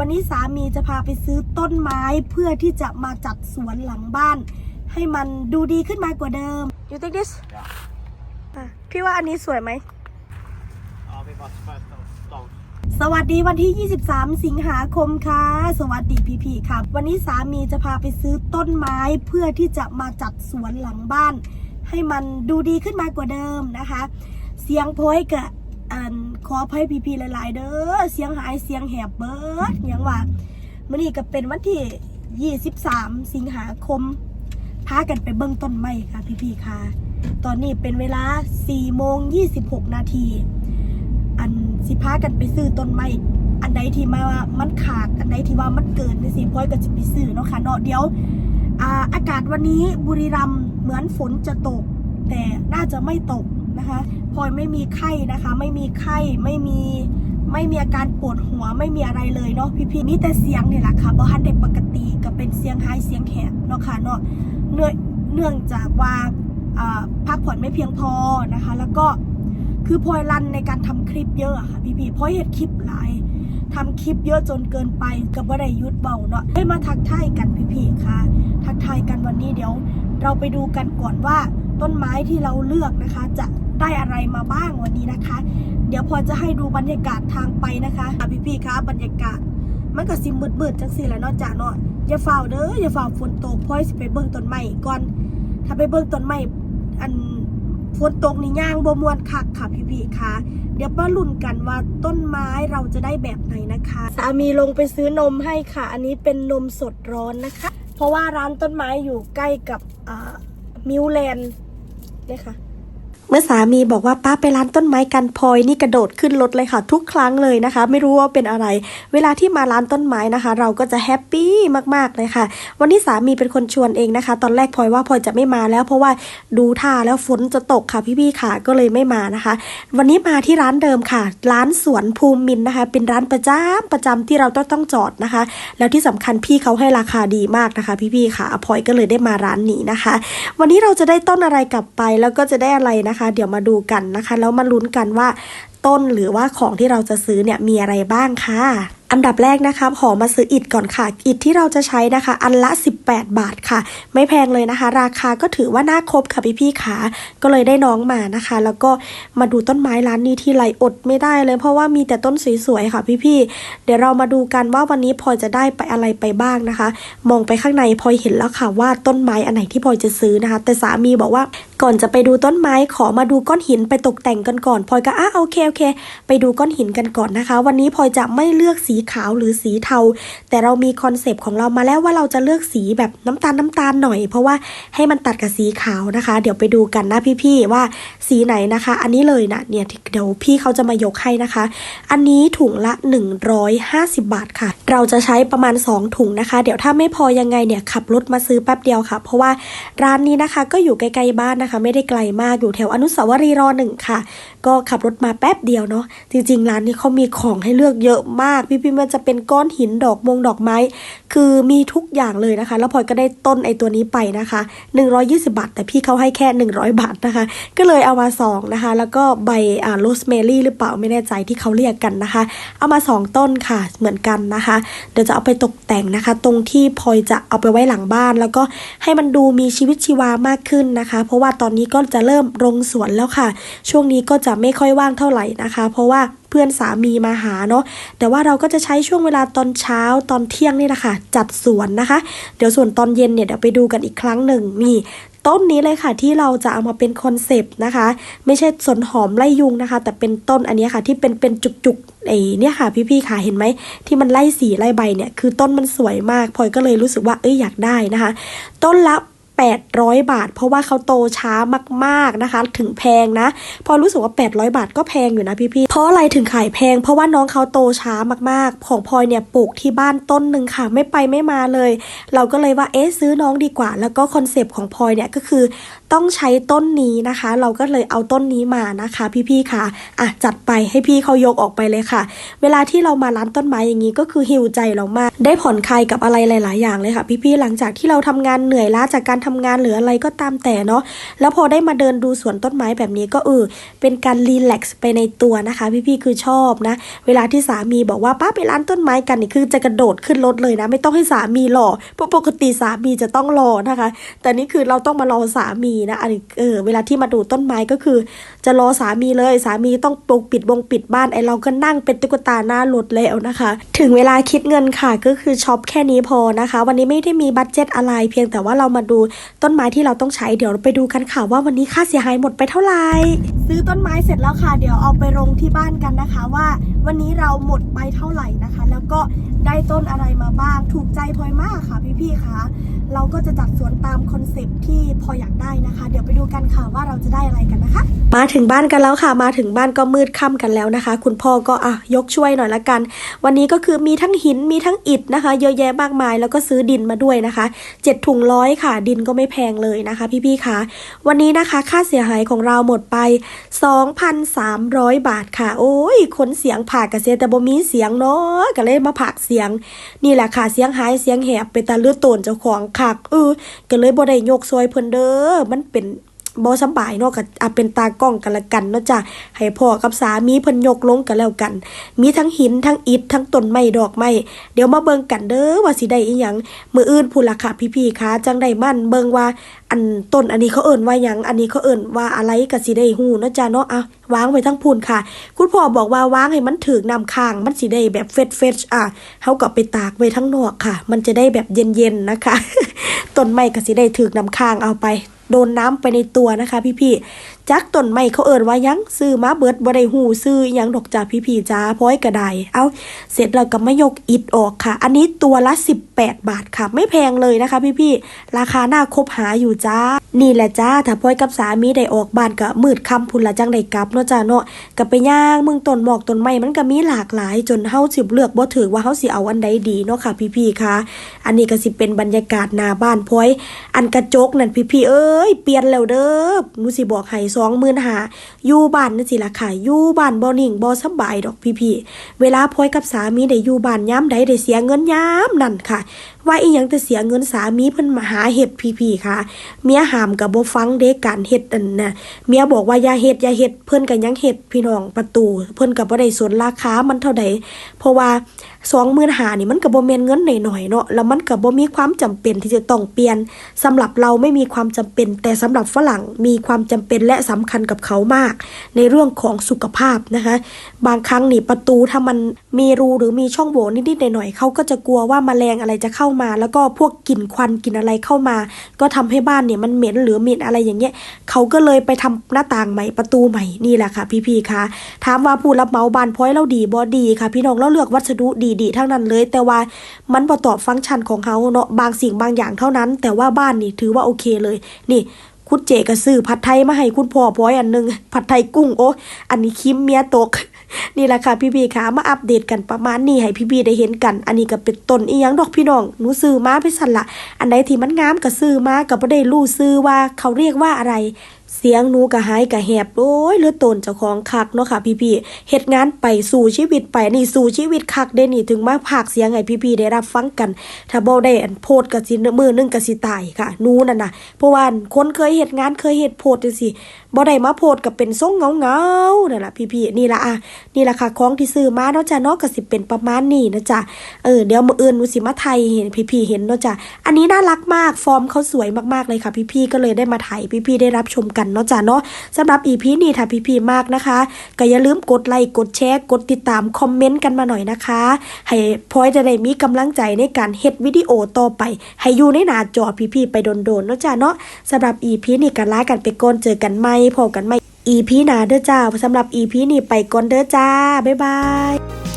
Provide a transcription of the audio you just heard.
วันนี้สามีจะพาไปซื้อต้นไม้เพื่อที่จะมาจัดสวนหลังบ้าน ให้มันดูดีขึ้นมากว่าเดิม You think this อะพี่ว่าอันนี้สวยไหม Ja, vi var först och stolt. สวัสดีวันที่ 23 สิงหาคมค่ะ สวัสดีพี่พี่ๆค่ะวันนี้สามีจะพาไปซื้อต้นไม้เพื่อที่จะมาจัดสวนหลังบ้าน ให้มันดูดีขึ้นมากกว่าเดิมนะคะ เสียงโพยกะ อันขออภัยพี่พี่ๆหลายๆเด้อเสียงหายเสียงแหบเบิดอย่างว่ามื่อนี้ก็เป็นวันที่ 23 สิงหาคม พากันไปเบิ้งต้นไม้ค่ะพี่พี่ๆค่ะ ตอนนี้เป็นเวลา4โมง26 นาที อันสิพากันไปซื้อต้นไม้อันใดที่มามันขาดอันใดที่ว่ามันเกินนี่สิพลอยก็จะไปซื้อเนาะค่ะเนาะเดี๋ยวอาอากาศวันนี้บุรีรัมย์เหมือนฝนจะตก แต่น่าจะไม่ตก นะคะพลอยไม่มีไข้นะคะ ไม่มีไข้ไม่มีไม่มีอาการปวดหัวไม่มีอะไรเลยเนาะพี่ๆนี่แต่เสียงนี่แหละค่ะบ่ฮันได้ปกติก็เป็นเสียงไฮเสียงแหบเนาะค่ะเนาะเนื่องเนื่องจากว่าพักผ่อนไม่เพียงพอนะคะ แล้วก็คือพลอยรันในการทำคลิปเยอะค่ะพี่พี่พลอยเห็นคลิปหลายทำคลิปเยอะจนเกินไปกับว่าได้ยุดเบาเนาะให้มาทักทายกันพี่พี่ๆค่ะ ทักทายกันวันนี้เดี๋ยว เราไปดูกันก่อนว่าต้นไม้ที่เราเลือกนะคะ จะ ได้อะไรมาบ้างวันนี้นะคะ เดี๋ยวพอจะให้ดูบรรยากาศทางไปนะคะอะพี่พี่ๆคะบรรยากาศ มันก็สิมืดๆจังสิแหละเนาะจ้าเนาะอย่าฝ่าเด้ออย่าฝ่าฝนตกพอยสิไปเบิ่งต้นไม้ก่อน ถ้าไปเบิ่งต้นไม้อันฝนตกนี่ย่างบ่มวนคักค่ะพี่พี่ๆค่ะเดี๋ยวมาลุ้นกันว่าต้นไม้เราจะได้แบบไหนนะคะ สามีลงไปซื้อนมให้ค่ะ อันนี้เป็นนมสดร้อนนะคะ เพราะว่าร้านต้นไม้อยู่ใกล้กับมิวแลนด์เนี่ยค่ะ เมื่อสามีบอกว่าป้าไปร้านต้นไม้กันพลอยนี่กระโดดขึ้นรถเลยค่ะ ทุกครั้งเลยนะคะ ไม่รู้ว่าเป็นอะไร เวลาที่มาร้านต้นไม้นะคะ เราก็จะแฮปปี้มากๆเลยค่ะ วันนี้สามีเป็นคนชวนเองนะคะ ตอนแรกพลอยว่าพลอยจะไม่มาแล้ว เพราะว่าดูท่าแล้วฝนจะตกค่ะพี่ๆค่ะก็เลยไม่มานะคะ วันนี้มาที่ร้านเดิมค่ะ ร้านสวนภูมินทร์นะคะ เป็นร้านประจำประจำที่เราต้องต้องจอดนะคะ แล้วที่สำคัญพี่เขาให้ราคาดีมากนะคะ พี่ๆค่ะพลอยก็เลยได้มาร้านนี้นะคะ วันนี้เราจะได้ต้นอะไรกลับไปแล้วก็จะได้อะไรนะคะเดี๋ยวมาดูกันนะคะ แล้วมาลุ้นกันว่าต้นหรือว่าของที่เราจะซื้อเนี่ยมีอะไรบ้างค่ะ อันดับแรกนะคะขอมาซื้ออิฐก่อนค่ะ อิฐที่เราจะใช้นะคะ อันละ 18 บาทค่ะ ไม่แพงเลยนะคะ ราคาก็ถือว่าน่าครบค่ะพี่ๆค่ะก็เลยได้น้องมานะคะ แล้วก็มาดูต้นไม้ร้านนี้ที่ไรอดไม่ได้เลย เพราะว่ามีแต่ต้นสวยๆค่ะพี่ๆเดี๋ยวเรามาดูกันว่าวันนี้พลอยจะได้ไปอะไรไปบ้างนะคะ มองไปข้างในพลอยเห็นแล้วค่ะว่าต้นไม้อันไหนที่พลอยจะซื้อนะคะ แต่สามีบอกว่าก่อนจะไปดูต้นไม้ขอมาดูก้อนหินไปตกแต่งกันก่อนพลอยก็อะโอเคโอเค ไปดูก้อนหินกันก่อนนะคะ วันนี้พลอยจะไม่เลือกสีขาวหรือสีเทา แต่เรามีคอนเซปต์ของเรามาแล้วว่าเราจะเลือกสีแบบน้ำตาลน้ำตาลหน่อย เพราะว่าให้มันตัดกับสีขาวนะคะ เดี๋ยวไปดูกันนะพี่ๆว่าสีไหนนะคะ อันนี้เลยนะเนี่ยเดี๋ยวพี่เขาจะมายกให้นะคะ อันนี้ถุงละ 150 บาทค่ะ เราจะใช้ประมาณ 2 ถุงนะคะ เดี๋ยวถ้าไม่พอยังไงเนี่ยขับรถมาซื้อแป๊บเดียวค่ะ เพราะว่าร้านนี้นะคะก็อยู่ใกล้ๆบ้านนะคะ ไม่ได้ไกลมากอยู่แถวอนุสาวรีย์รอหนึ่งค่ะ ก็ขับรถมาแป๊บเดียวเนาะจริงๆ ร้านนี้เขามีของให้เลือกเยอะมากพี่พี่มันจะเป็นก้อนหินดอกมงดอกไม้ คือมีทุกอย่างเลยนะคะ แล้วพลอยก็ได้ต้นไอตัวนี้ไปนะคะ 120 บาท แต่พี่เขาให้แค่ 100 บาทนะคะ ก็เลยเอามาสองนะคะ แล้วก็ใบอ่าโรสแมรี่หรือเปล่าไม่แน่ใจที่เขาเรียกกันนะคะ เอามาสองต้นค่ะเหมือนกันนะคะ เดี๋ยวจะเอาไปตกแต่งนะคะ ตรงที่พลอยจะเอาไปไว้หลังบ้าน แล้วก็ให้มันดูมีชีวิตชีวามากขึ้นนะคะ เพราะว่าตอนนี้ก็จะเริ่มลงสวนแล้วค่ะ ช่วงนี้ก็จะไม่ค่อยว่างเท่าไหร่นะคะ เพราะว่า เพื่อนสามีมาหาเนาะแต่ว่าเราก็จะใช้ช่วงเวลาตอนเช้าตอนเที่ยงนี่แหละค่ะ จัดสวนนะคะ เดี๋ยวส่วนตอนเย็นเนี่ยเดี๋ยวไปดูกันอีกครั้งหนึ่งนี่ต้นนี้เลยค่ะที่เราจะเอามาเป็นคอนเซปต์นะคะ ไม่ใช่สนหอมไล่ยุงนะคะ แต่เป็นต้นอันนี้ค่ะที่เป็นเป็นจุกๆไอ้เนี่ยค่ะ พี่ๆค่ะเห็นไหมที่มันไล่สีไล่ใบเนี่ยคือต้นมันสวยมากพลอยก็เลยรู้สึกว่าเอ้ยอยากได้นะคะ ต้นละ 800 บาท เพราะว่าเขาโตช้ามากๆนะคะ ถึงแพงนะ พอรู้สึกว่า 800 บาทก็แพงอยู่นะพี่ๆเพราะอะไรถึงขายแพง เพราะว่าน้องเขาโตช้ามากๆ ของพลอยเนี่ยปลูกที่บ้านต้นหนึ่งค่ะ ไม่ไปไม่มาเลย เราก็เลยว่าเอ๊ะซื้อน้องดีกว่า แล้วก็คอนเซปต์ของพลอยเนี่ยก็คือต้องใช้ต้นนี้นะคะ เราก็เลยเอาต้นนี้มานะคะ พี่ๆค่ะอะจัดไปให้พี่เขายกออกไปเลยค่ะ เวลาที่เรามาร้านต้นไม้อย่างนี้ก็คือฮิวใจเรามากได้ผ่อนคลายกับอะไรหลาย ๆ อย่างเลยค่ะ พี่ๆหลังจากที่เราทำงานเหนื่อยล้าจากการทำงานหรืออะไรก็ตามแต่เนาะแล้วพอได้มาเดินดูสวนต้นไม้แบบนี้ก็เออเป็นการรีแลกซ์ไปในตัวนะคะ พี่ๆคือชอบนะ เวลาที่สามีบอกว่าป้าไปร้านต้นไม้กันนี่คือจะกระโดดขึ้นรถเลยนะ ไม่ต้องให้สามีรอเพราะปกติสามีจะต้องรอนะคะ แต่นี่คือเราต้องมารอสามีนะอันนี้เออเวลาที่มาดูต้นไม้ก็คือ จะรอสามีเลยสามีต้องปกปิดวงปิดบ้านไอเราก็นั่งเป็นตุ๊กตาหน้ารถแล้วนะคะ ถึงเวลาคิดเงินค่ะก็คือช็อปแค่นี้พอนะคะ วันนี้ไม่ได้มีบัตเจ็ตอะไร เพียงแต่ว่าเรามาดูต้นไม้ที่เราต้องใช้เดี๋ยวไปดูกันค่ะว่าวันนี้ค่าเสียหายหมดไปเท่าไหร่ซื้อต้นไม้เสร็จแล้วค่ะ เดี๋ยวเอาไปลงที่บ้านกันนะคะว่า วันนี้เราหมดไปเท่าไหร่นะคะ แล้วก็ได้ต้นอะไรมาบ้างถูกใจพลอยมากค่ะพี่ๆคะ เราก็จะจัดสวนตามคอนเซปที่พออยากได้นะคะ เดี๋ยวไปดูกันค่ะว่าเราจะได้อะไรกันนะคะ มาถึงบ้านกันแล้วค่ะ มาถึงบ้านก็มืดค่ำกันแล้วนะคะ คุณพ่อก็อะยกช่วยหน่อยละกัน วันนี้ก็คือมีทั้งหินมีทั้งอิฐนะคะ เยอะแยะมากมาย แล้วก็ซื้อดินมาด้วยนะคะเจ็ดถุงร้อยค่ะ ดินก็ไม่แพงเลยนะคะ พี่ๆคะวันนี้นะคะค่าเสียหายของเราหมดไป 2,300 บาทค่ะ โอ้ยขนเสียงผ่ากกระเสียแต่บ่มีเสียงเนาะก็เลยมาผากเสียง นี่แหละค่ะเสียงหายเสียงแหบไปตาเลือดตนเจ้าของคักเออก็เลยบ่ได้ยกซอยเพิ่นเด้อมันเป็น บ่สบายเนาะก็อะเป็นตากล้องกันละกันเนาะจ้ะให้พ่อกับสามีเพิ่นยกลงกันแล้วกัน มีทั้งหินทั้งอิฐทั้งต้นไม้ดอกไม้เดี๋ยวมาเบิ่งกันเด้อว่าสิได้อีหยังมืออื่นพูนละค่ะพี่ๆคะจังได้มั่นเบิ่งว่าอันต้นอันนี้เขาเอิ้นว่าหยังอันนี้เขาเอิ้นว่าอะไรก็สิได้ฮู้เนาะจ้ะเนาะอะวางไว้ทั้งพูนค่ะ คุณพ่อบอกว่าวางให้มันถึกน้ำค้างมันสิได้แบบเฟดเฟดอะเฮาก็ไปตากไว้ทั้งนอกค่ะ มันจะได้แบบเย็นๆนะคะต้นไม้ก็สิได้ถึกน้ำค้างเอาไป โดนน้ำไปในตัวนะคะพี่ๆ จักต้นไม้เขาเอิ้นว่ายังซื้อมาเบิดบ่ได้ฮู้ซื้อยังดอกจ้าพี่ๆจ้าพ้อยก็ได้เอาเสร็จแล้วก็มายกอิฐออกค่ะ อันนี้ตัวละ 18 บาทค่ะ ไม่แพงเลยนะคะพี่ๆราคาหน่าคบหาอยู่จ้า นี่แหละจ้าถ้าพ้อยกับสามีได้ออกบ้านก็มืดค่ำพุ่นละจังได้กลับเนาะจ้าเนาะก็ไปย่างมืองต้นหมอกต้นไม้มันก็มีหลากหลาย จนเฮาสิเลือกบ่ถือว่าเฮาสิเอาอันใดดีเนาะค่ะ พี่ๆค่ะอันนี้ก็สิเป็นบรรยากาศหน้าบ้านพ้อย อันกระจกนั่นพี่ๆเอ้ยเปลี่ยนแล้วเด้อหนูสิบอกให้สองหมื่นหาอยู่บ้านนั่นสิล่ะค่ะอยู่บ้านบ่นิ่งบ่สบายดอกพี่ๆเวลาพอยกับสามีได้อยู่บ้านย้ำใดได้เสียเงินย้ำนั่นค่ะ ว่าอีหยังแต่เสียเงินสามีเพิ่นมาหาเฮ็ดพี่ๆค่ะ เมียหามกับบ่ฟังเด้กการเฮ็ดอันน่ะเมียบอกว่าอย่าเฮ็ดอย่าเฮ็ดเพิ่นก็ยังเฮ็ดพี่น้องประตู เพิ่นก็บ่ได้สนราคามันเท่าใดเพราะว่า 25,000หานี่มันก็บ่แม่นเงินหน่อยๆเนาะแล้วมันก็บ่มีความจำเป็นที่จะต้องเปลี่ยนสำหรับเราไม่มีความจำเป็น แต่สำหรับฝรั่งมีความจำเป็นและสำคัญกับเขามาก ในเรื่องของสุขภาพนะคะ บางครั้งนี่ประตูถ้ามันมีรูหรือมีช่องโหว่นิดๆหน่อยๆเขาก็จะกลัวว่าแมลงอะไรจะเข้ามา แล้วก็พวกกลิ่นควันกลิ่นอะไรเข้ามา ก็ทำให้บ้านเนี่ยมันเหม็นหรือมีอะไรอย่างเงี้ยเขาก็เลยไปทำหน้าต่างใหม่ประตูใหม่นี่แหละค่ะพี่ๆคะถามว่าผู้รับเหมาบ้านพอยเราดีบ่ดีค่ะ พี่น้องเราเลือกวัสดุดีๆทั้งนั้นเลย แต่ว่ามันบ่ตอบฟังก์ชันของเขาเนาะบางสิ่งบางอย่างเท่านั้น แต่ว่าบ้านนี่ถือว่าโอเคเลย นี่คุณเจก็ซื้อผัดไทยมาให้คุณพ่อพอยอันหนึง ผัดไทยกุ้งโอ้อันนี้คิมเมียตก นี่แหละค่ะพี่ๆค่ะมาอัปเดตกันประมาณนี้ให้พี่ๆได้เห็นกัน อันนี้ก็เป็นต้นอีหยังดอกพี่น้องหนูซื้อมาไปสั่นละอันใดที่มันงามก็ซื้อมาก็บ่ได้รู้ซื้อว่าเขาเรียกว่าอะไร เสียงหนูกะหายกะแหบโอ้ยเลือดตนเจ้าของคักเนาะค่ะ พี่พี่เหตุงานไปสู่ชีวิตไปนี่สู่ชีวิตคักเด้นี่ถึงมาผากเสียงไงพี่พี่ได้รับฟังกัน ถ้าบ่ได้อันโพดก็สิมือนึงก็สิตายค่ะหนูนั่นน่ะเพราะว่าคนเคยเหตุงานเคยเหตุโพดจังสิบ่ได้มาโพดก็เป็นทรงเงาๆนั่นละพี่ๆนี่ละอะนี่ละค่ะของที่ซื้อมาเนาะจ้ะเนาะก็สิเป็นประมาณนี้นะจ๊ะเออเดี๋ยวมื้ออื่นหนูสิมาไทยเห็นพี่ๆเห็นเนาะจ้ะอันนี้น่ารักมากฟอร์มเขาสวยมากๆเลยค่ะ พี่ๆก็เลยได้มาถ่ายพี่ๆได้รับชมกันเนาะจ้ะเนาะสำหรับ EP นี้ถ้าพี่ๆมากนะคะก็อย่าลืมกดไลค์กดแชร์กดติดตามคอมเมนต์กันมาหน่อยนะคะ ให้พลอยจะได้มีกำลังใจในการเฮ็ดวิดีโอต่อไป ให้อยู่ในหน้าจอพี่ๆไปโดนๆเนาะจ้ะเนาะสำหรับ EP นี้ก็ลากันไปก่อนเจอกันใหม่พบกันใหม่ EP หนาเด้อจ้าสำหรับ EP นี้ไปก่อนเด้อจ้า บ๊ายบาย